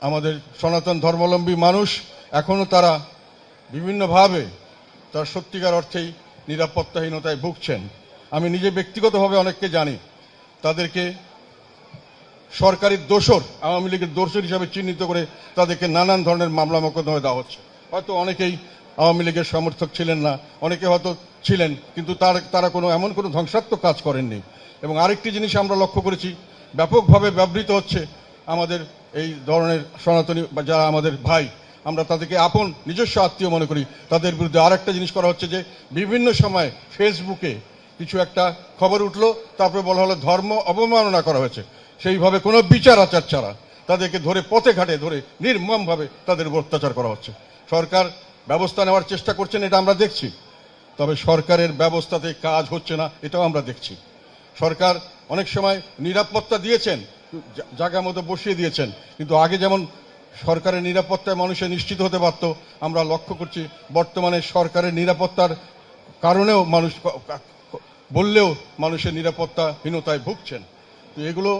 আমাদের সনাতন ধর্মাবলম্বী মানুষ, এখনও তারা বিভিন্নভাবে তার সত্যিকার অর্থেই নিরাপত্তাহীনতায় ভুগছেন। আমি নিজে ব্যক্তিগতভাবে অনেককে জানি, তাদেরকে সরকারি দোষর, আওয়ামী লীগের দোষর হিসাবে চিহ্নিত করে তাদেরকে নানান ধরনের মামলা মোকদ্দমা দেওয়া হচ্ছে। হয়তো অনেকেই আওয়ামী লীগের সমর্থক ছিলেন না, অনেকে হয়তো ছিলেন, কিন্তু তার, তারা কোনো, এমন কোনো ধ্বংসাত্মক কাজ করেননি। এবং আরেকটি জিনিস আমরা লক্ষ্য করেছি, ব্যাপকভাবে ব্যবহৃত হচ্ছে আমাদের এই ধরনের সনাতনী যারা আমাদের ভাই, আমরা তাদেরকে আপন নিজস্ব আত্মীয় মনে করি। তাদের বিরুদ্ধে আরেকটা জিনিস করা হচ্ছে যে, বিভিন্ন সময় ফেসবুকে কিছু একটা খবর উঠল, তারপরে বলা হলো ধর্ম অবমাননা করা হয়েছে। সেইভাবে কোনো বিচার আচার ছাড়া তাদেরকে ধরে পথে ঘাটে ধরে নির্মমভাবে তাদের উপর অত্যাচার করা হচ্ছে। সরকার ব্যবস্থা নেওয়ার চেষ্টা করছেন, এটা আমরা দেখছি। তবে সরকারের ব্যবস্থাতে কাজ হচ্ছে না, এটাও আমরা দেখছি। সরকার অনেক সময় নিরাপত্তা দিয়েছেন জায়গা মতো বসিয়ে দিয়েছেন। কিন্তু আগে যেমন সরকারের নিরাপত্তায় মানুষের নিশ্চিত হতে পারত, আমরা লক্ষ্য করছি বর্তমানে সরকারের নিরাপত্তার কারণেও মানুষ বললেও মানুষের নিরাপত্তাহীনতায় ভুগছেন। তো এগুলো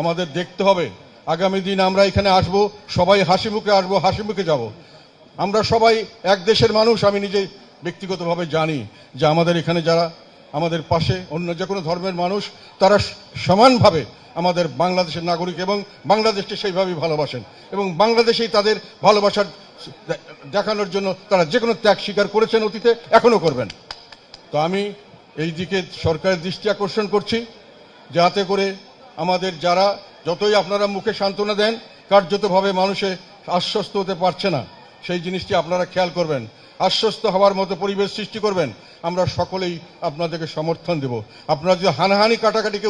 আমাদের দেখতে হবে। আগামী দিন আমরা এখানে আসব, সবাই হাসি মুখে আসব, হাসি মুখে যাব। আমরা সবাই এক দেশের মানুষ, আমি নিজে ব্যক্তিগতভাবে জানি যে আমাদের এখানে যারা আমাদের পাশে অন্য যে কোনো ধর্মের মানুষ, তারা সমানভাবে আমাদের বাংলাদেশের নাগরিক এবং বাংলাদেশকে সেইভাবেই ভালোবাসেন এবং বাংলাদেশেই তাদের ভালোবাসার দেখানোর জন্য তারা যে কোনো ত্যাগ স্বীকার করেছেন অতীতে, এখনও করবেন। তো আমি এই দিকে সরকারের দৃষ্টি আকর্ষণ করছি, যাতে করে আমাদের যারা যতই আপনারা মুখে সান্ত্বনা দেন, কার্যতভাবে মানুষে আশ্বস্ত হতে পারছে না, সেই জিনিসটি আপনারা খেয়াল করবেন। আশ্বস্ত হওয়ার মতো পরিবেশ সৃষ্টি করবেন, আমরা সকলেই আপনাদেরকে সমর্থন দেব। আপনারা যদি হানাহানি কাটাকাটিকে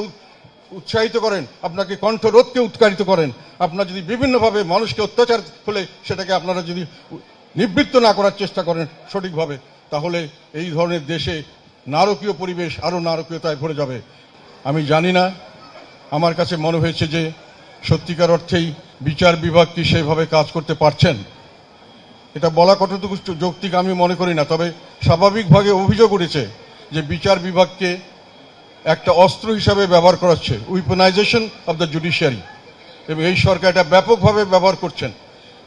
উৎসাহিত করেন, আপনাকে কণ্ঠরোধকে উৎকারিত করেন, আপনারা যদি বিভিন্নভাবে মানুষকে অত্যাচার হলে সেটাকে আপনারা যদি নিবৃত্ত না করার চেষ্টা করেন সঠিকভাবে, তাহলে এই ধরনের দেশে নারকীয় পরিবেশ আরও নারকীয়তায় ভরে যাবে। আমি জানি না, আমার কাছে মনে হয়েছে যে সত্যিকার অর্থেই বিচার বিভাগ কি সেভাবে কাজ করতে পারছেন। এটা বলা কতটুকু যৌক্তিক আমি মনে করি না, তবে স্বাভাবিকভাবে অভিযোগ উঠেছে যে বিচার বিভাগকে একটা অস্ত্র হিসাবে ব্যবহার করা হচ্ছে উইপনাইজেশন অব দ্য জুডিশিয়ারি এবং এই সরকার এটা ব্যাপকভাবে ব্যবহার করছেন।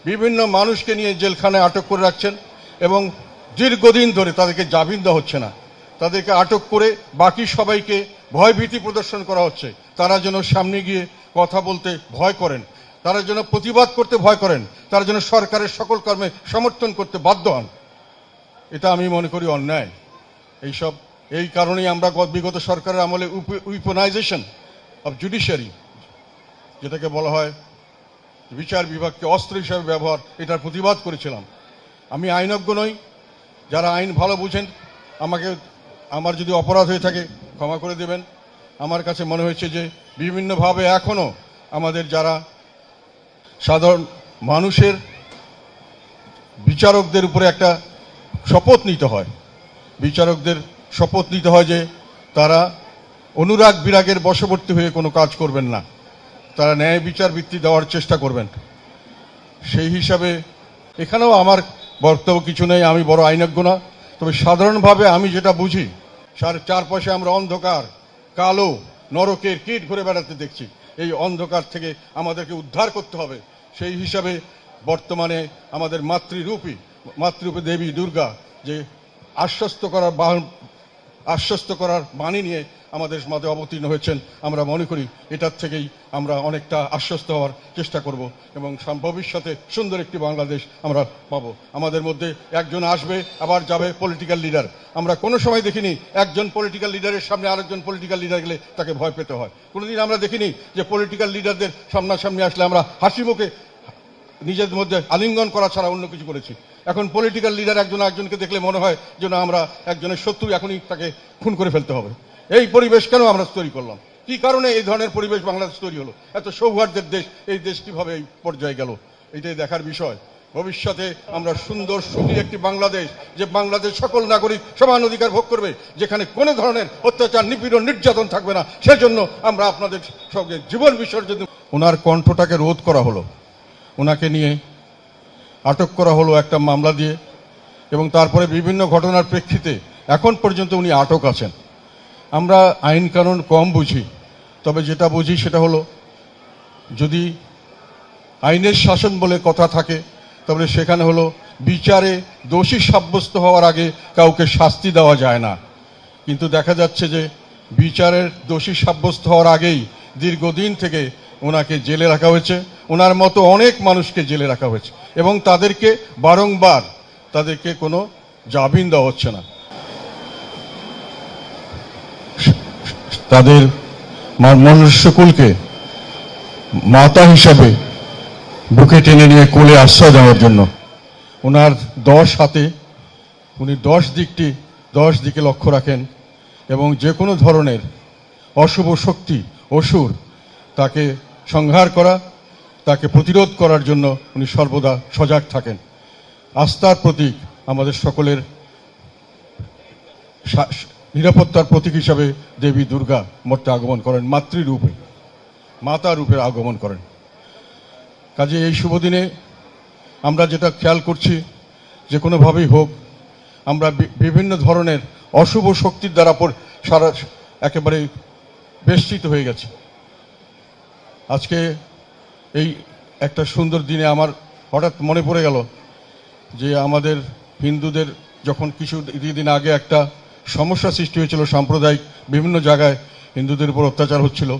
বিভিন্ন মানুষকে নিয়ে জেলখানায় আটক করে রাখছেন এবং দীর্ঘদিন ধরে তাদেরকে জামিন দেওয়া হচ্ছে না। তাদেরকে আটক করে বাকি সবাইকে ভয়ভীতি প্রদর্শন করা হচ্ছে। তারা যেন সামনে গিয়ে কথা বলতে ভয় করেন। তারা যেন প্রতিবাদ করতে ভয় করেন, তারা যেন সরকারের সকল কর্মে সমর্থন করতে বাধ্য হন। এটা আমি মনে করি অন্যায়। এইসব, এই কারণেই আমরা বিগত সরকারের আমলে উইপনাইজেশন অব জুডিশিয়ারি যেটাকে বলা হয় বিচার বিভাগকে অস্ত্র হিসাবে ব্যবহার, এটার প্রতিবাদ করেছিলাম। আমি আইনজ্ঞ নই, যারা আইন ভালো বুঝেন, আমাকে, আমার যদি অপরাধ হয়ে থাকে, ক্ষমা করে দেবেন। আমার কাছে মনে হয়েছে যে, বিভিন্নভাবে এখনও আমাদের যারা সাধারণ মানুষের বিচারকদের উপরে একটা শপথ নিতে হয়। বিচারকদের শপথ নিতে হয় যে তারা অনুরাগ বিরাগের বশবর্তী হয়ে কোনো কাজ করবেন না। তারা ন্যায় বিচার ভিত্তি দেওয়ার চেষ্টা করবেন। সেই হিসাবে এখানেও আমার বক্তব্য কিছু নেই, আমি বড় আইনজ্ঞ না। তবে সাধারণভাবে আমি যেটা বুঝি চারপাশে আমরা অন্ধকার, কালো, নরকের কীট ঘুরে বেড়াতে দেখছি। এই অন্ধকার থেকে আমাদেরকে উদ্ধার করতে হবে। সেই হিসাবে বর্তমানে আমাদের মাতৃরূপী মাতৃরূপী দেবী দুর্গা যে আশ্বস্ত করার আশ্বস্ত করার বাণী নিয়ে আমাদের মাঝে অবতীর্ণ হয়েছেন, আমরা মনে করি এটার থেকেই আমরা অনেকটা আশ্বস্ত হওয়ার চেষ্টা করব এবং ভবিষ্যতে সুন্দর একটি বাংলাদেশ আমরা পাবো। আমাদের মধ্যে একজন আসবে, আবার যাবে পলিটিক্যাল লিডার আমরা কোনো সময় দেখিনি একজন পলিটিক্যাল লিডারের সামনে আরেকজন পলিটিক্যাল লিডার গেলে তাকে ভয় পেতে হয়। কোনোদিন আমরা দেখিনি যে পলিটিক্যাল লিডারদের সামনাসামনি আসলে আমরা হাসি মুখে নিজেদের মধ্যে আলিঙ্গন করা ছাড়া অন্য কিছু করেছি। এখন পলিটিক্যাল লিডার একজন একজনকে দেখলে মনে হয় যেন আমরা একজনের শত্রু, এখনই তাকে খুন করে ফেলতে হবে। এই পরিবেশ কেন আমরা তৈরি করলাম? কি কারণে এই ধরনের পরিবেশ বাংলাদেশ তৈরি হলো? এত সৌহার্দ্যের দেশ, এই দেশ কীভাবে এই পর্যায়ে গেল? এটাই দেখার বিষয়। ভবিষ্যতে আমরা সুন্দর, সুখী একটি বাংলাদেশ, যে বাংলাদেশ সকল নাগরিক সমান অধিকার ভোগ করবে, যেখানে কোনো ধরনের অত্যাচার, নিপীড়ন, নির্যাতন থাকবে না। সেজন্য আমরা আপনাদের সঙ্গে জীবন বিসর্জন ওনার কণ্ঠটাকে রোধ করা হলো। ওনাকে নিয়ে আটক করা হলো একটা মামলা দিয়ে এবং তারপরে বিভিন্ন ঘটনার প্রেক্ষিতে এখন পর্যন্ত উনি আটক আছেন। আমরা আইন কানুন কম বুঝি, তবে যেটা বুঝি সেটা হলো, যদি আইনের শাসন বলে কথা থাকে, তাহলে সেখানে হলো বিচারে দোষী সাব্যস্ত হওয়ার আগে কাউকে শাস্তি দেওয়া যায় না। কিন্তু দেখা যাচ্ছে যে বিচারের দোষী সাব্যস্ত হওয়ার আগেই দীর্ঘদিন থেকে ওনাকে জেলে রাখা হয়েছে, ওনার মতো অনেক মানুষকে জেলে রাখা হয়েছে এবং তাদেরকে বারংবার তাদেরকে কোনো জামিন দেওয়া হচ্ছে না। তাদের মনুষ্যকুলকে মাতা হিসাবে বুকে টেনে নিয়ে কোলে আশ্রয় দেওয়ার জন্য। ওনার দশ হাতে, উনি দশ দিকটি, দশ দিকে লক্ষ্য রাখেন এবং যে কোনো ধরনের অশুভ শক্তি, অসুর তাকে সংহার করা, তাকে প্রতিরোধ করার জন্য উনি সর্বদা সজাগ থাকেন। আস্থার প্রতীক আমাদের সকলের নিরাপত্তার প্রতীক হিসাবে দেবী দুর্গা মর্তে আগমন করেন মাতৃরূপে। মাতা রূপে আগমন করেন। কাজে এই শুভ দিনে আমরা যেটা খেয়াল করছি, যে কোনোভাবেই হোক, আমরা বিভিন্ন ধরনের অশুভ শক্তির দ্বারা পর- সারা একেবারে বেষ্টিত হয়ে গেছে। আজকে এই একটা সুন্দর দিনে আমার হঠাৎ মনে পড়ে গেল যে আমাদের হিন্দুদের যখন কিছু দিন আগে একটা সমস্যা সৃষ্টি হয়েছিল, সাম্প্রদায়িক বিভিন্ন জায়গায় হিন্দুদের উপর অত্যাচার হচ্ছিল।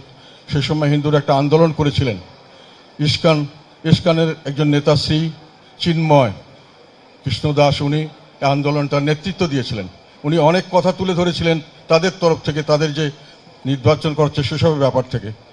সেই সময় হিন্দুরা একটা আন্দোলন করেছিলেন। ইস্কান, ইস্কানের একজন নেতা শ্রী চিন্ময় কৃষ্ণদাস উনি এই আন্দোলনটার নেতৃত্ব দিয়েছিলেন। উনি অনেক কথা তুলে ধরেছিলেন তাদের তরফ থেকে, তাদের যে নির্বাচন করছে সেসবের ব্যাপার থেকে।